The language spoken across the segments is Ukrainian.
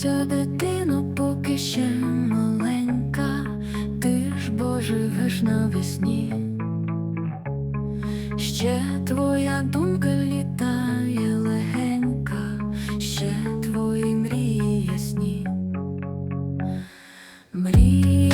Тішся, дитино, поки ще маленька, ти ж бо живеш навесні, ще твоя думка літає легенька, ще твої мрії ясні. Мрії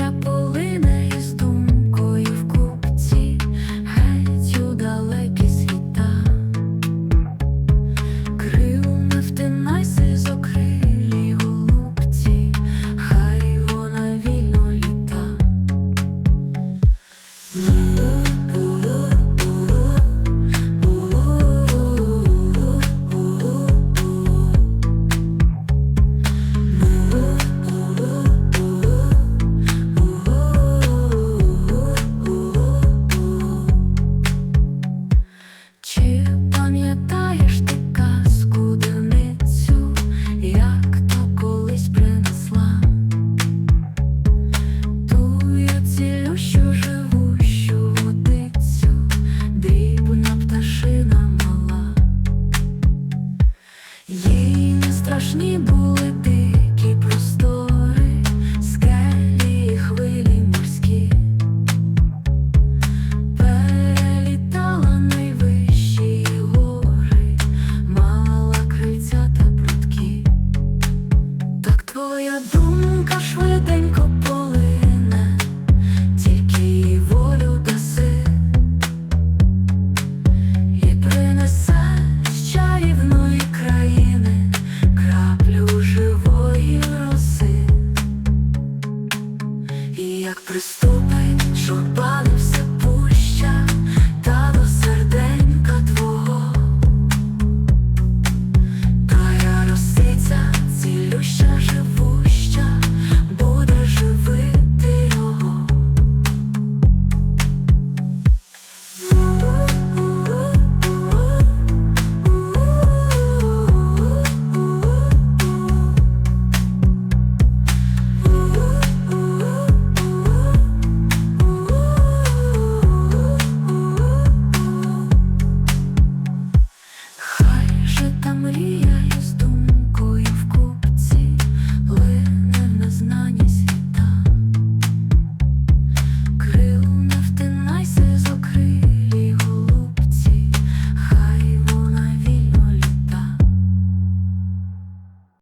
me, boy. Sure.